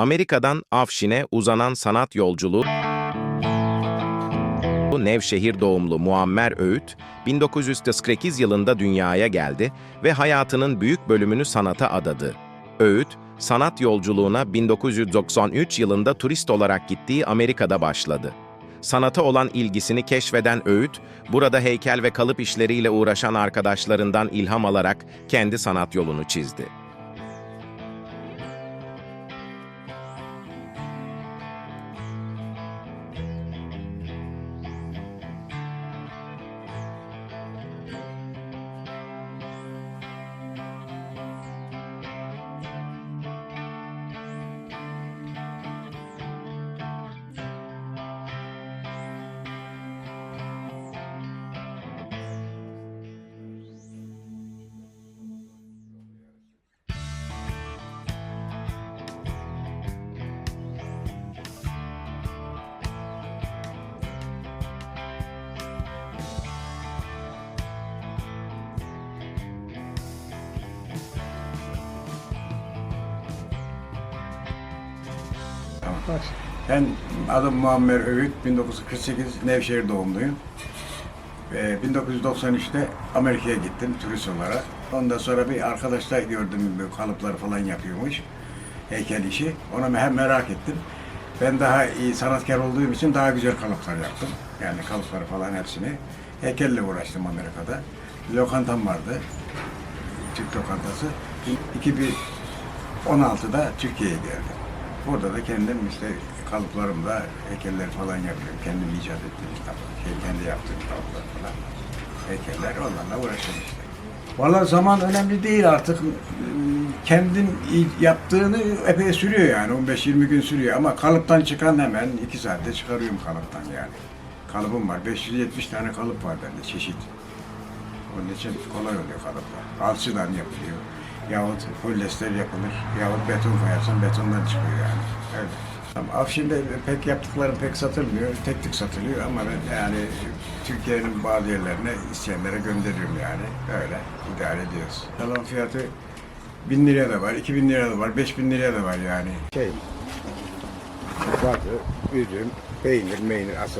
Amerika'dan Afşin'e uzanan sanat yolculuğu Nevşehir doğumlu Muammer Öğüt, 1948 yılında dünyaya geldi ve hayatının büyük bölümünü sanata adadı. Öğüt, sanat yolculuğuna 1993 yılında turist olarak gittiği Amerika'da başladı. Sanata olan ilgisini keşfeden Öğüt, burada heykel ve kalıp işleriyle uğraşan arkadaşlarından ilham alarak kendi sanat yolunu çizdi. Baş. Ben adım Muammer Övüt, 1948 Nevşehir doğumluyum. Ve 1993'te Amerika'ya gittim turist olarak. Ondan sonra bir arkadaşla gördüm böyle kalıplar falan yapıyormuş. Heykel işi. Ona hem merak ettim. Ben daha iyi sanatkar olduğum için daha güzel kalıplar yaptım. Yani kalıpları falan hepsini. Heykelle uğraştım Amerika'da. Lokantam vardı. Türk lokantası. 2016'da Türkiye'ye geldim. Burada da kendim işte kalıplarımla heykeller falan yapıyorum. Kendim icat ettiğim kitaplar, şey, kendi yaptığım kitaplar falan. Heykeller onlarla uğraşıyorum işte. Valla zaman önemli değil artık. Kendin yaptığını epey sürüyor yani. 15-20 gün sürüyor ama kalıptan çıkan hemen 2 saatte çıkarıyorum kalıptan yani. Kalıbım var. 570 tane kalıp var bende çeşit. Onun için kolay oluyor kalıplar. Alçıdan yapılıyor. Yahut polyester yapılır. Yahut beton koyarsan betondan çıkıyor yani. Öyle. Ama Afşin'de pek yaptıklarım pek satılmıyor. Tek tük satılıyor ama ben yani Türkiye'nin bazı yerlerine isteyenlere gönderiyorum yani. Öyle idare ediyoruz. Salon fiyatı 1000 liraya da var, 2000 liraya da var, 5000 liraya da var yani. Şey, batı, üzüm, peynir, meynir asıl